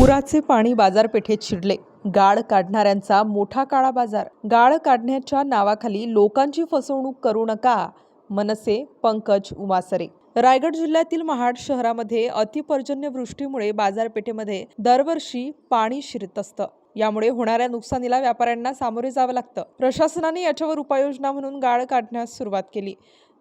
पुराचे पाणी बाजारपेठेत शिरले. गाळ काढणाऱ्यांचा मोठा काळा बाजार. गाळ काढण्याच्या नावाखाली लोकांची फसवणूक करू नका मनसे पंकज उमासरे. रायगड जिल्ह्यातील महाड शहरामध्ये अतिपर्जन्यवृष्टीमुळे बाजारपेठेमध्ये दरवर्षी पाणी शिरत असतं. यामुळे होणाऱ्या नुकसानीला व्यापाऱ्यांना सामोरे जावं लागतं. प्रशासनाने याच्यावर उपाययोजना म्हणून गाळ काढण्यास सुरुवात केली.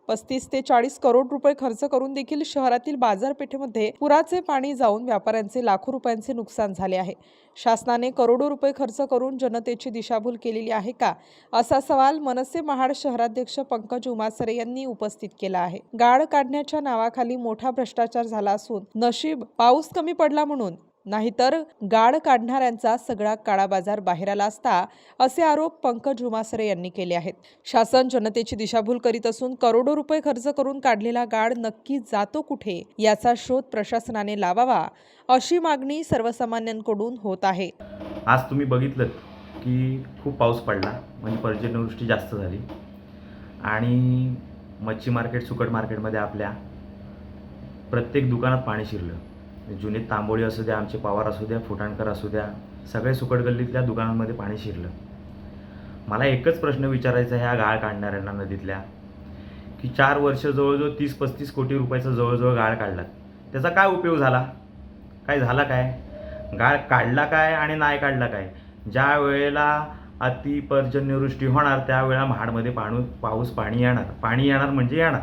पस्तीस ते चाळीस करोड रुपये खर्च करून देखील शहरातील बाजारपेठेमध्ये पुराचे पाणी जाऊन व्यापाऱ्यांचे लाखो रुपयांचे नुकसान झाले आहे. शासनाने करोडो रुपये खर्च करून जनतेची दिशाभूल केलेली आहे का? असा सवाल मनसे महाड शहराध्यक्ष पंकज उमासरे यांनी उपस्थित केला आहे. गाळ काढण्याच्या नावाखाली मोठा भ्रष्टाचार झाला असून नशीब पाऊस कमी पडला म्हणून नाहीतर गाळ काढणाऱ्यांचा सगळा काळा बाजार बाहेर आला असता असे आरोप पंकज उमासरे यांनी केले आहेत. शासन जनतेची दिशाभूल करीत असून करोडो रुपये खर्च करून काढलेला गाळ नक्की जातो कुठे याचा शोध प्रशासनाने लावावा अशी मागणी सर्वसामान्यांकडून होत आहे. आज तुम्ही बघितलं की खूप पाऊस पडला म्हणजे पर्जन्यवृष्टी जास्त झाली. आणि मच्छी मार्केट सुकट मार्केटमध्ये आपल्या प्रत्येक दुकानात पाणी शिरलं. जुने तांबोळी असू द्या आमचे पवार असू द्या फुटाणकर असू द्या सगळे सुकट गल्लीतल्या दुकानांमध्ये पाणी शिरलं. मला एकच प्रश्न विचारायचा ह्या गाळ काढणाऱ्यांना नदीतल्या की चार वर्ष जवळजवळ तीस पस्तीस कोटी रुपयाचा जवळजवळ गाळ काढलात त्याचा काय उपयोग झाला? काय झाला काय? गाळ काढला काय आणि नाही काढला काय? ज्या वेळेला अतिपर्जन्यवृष्टी होणार त्यावेळेला महाडमध्ये पाणू पाऊस पाणी येणार पाणी येणार म्हणजे येणार.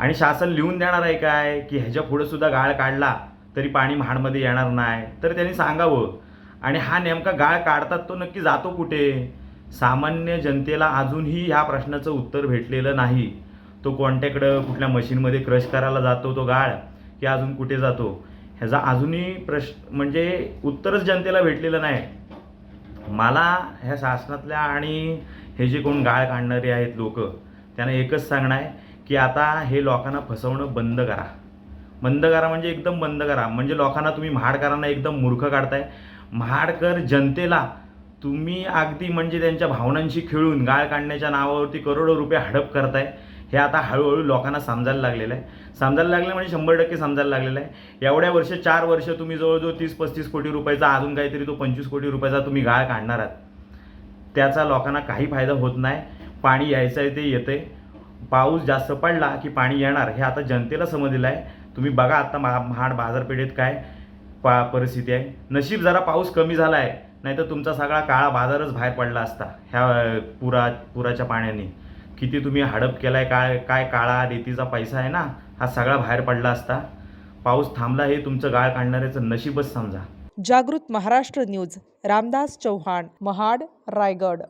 आणि शासन लिहून देणार आहे काय? की ह्याच्या पुढंसुद्धा गाळ काढला तरी पाणी महाडमध्ये येणार नाही. तर त्यांनी सांगावं. आणि हा नेमका गाळ काढतात तो नक्की जातो कुठे? सामान्य जनतेला अजूनही ह्या प्रश्नाचं उत्तर भेटलेलं नाही. तो कोणत्याकडं कुठल्या मशीनमध्ये क्रश करायला जातो तो गाळ की अजून कुठे जातो? ह्याचा अजूनही प्रश्न म्हणजे उत्तरच जनतेला भेटलेलं नाही. मला ह्या शासनातल्या आणि हे जे कोण गाळ काढणारे आहेत लोक त्यांना एकच सांगणं आहे की आता हे लोकांना फसवणं बंद करा. बंद करा म्हणजे एकदम बंद करा. म्हणजे लोकांना तुम्ही महाडकरांना एकदम मूर्ख काढताय. महाडकर जनतेला. तुम्ही अगदी म्हणजे त्यांच्या भावनांशी खेळून गाळ काढण्याच्या नावावरती करोडो रुपये हडप करताय. हे आता हळूहळू लोकांना समजायला लागलेलं आहे. समजायला लागलं म्हणजे शंभर टक्के समजायला लागलेलं आहे. एवढ्या वर्ष चार वर्ष तुम्ही जवळजवळ तीस पस्तीस कोटी रुपयाचा अजून काहीतरी तो पंचवीस कोटी रुपयाचा तुम्ही गाळ काढणार आहात. त्याचा लोकांना काही फायदा होत नाही. पाणी यायचं आहे ते येतंय. पाऊस जास्त पडला की पाणी येणार हे आता जनतेला समजलेलं आहे. तुम्ही बघा आता मा महाड बाजारपेठेत काय पा परिस्थिती आहे. नशीब जरा पाऊस कमी झाला आहे नाहीतर तुमचा सगळा काळा बाजारच बाहेर पडला असता ह्या पुरा पुराच्या पाण्याने. किती तुम्ही हडप केला आहे काय काय काळा रेतीचा पैसा आहे ना हा सगळा बाहेर पडला असता. पाऊस थांबला हे तुमचं गाळ काढणाऱ्याचं नशीबच समजा. जागृत महाराष्ट्र न्यूज रामदास चव्हाण महाड रायगड.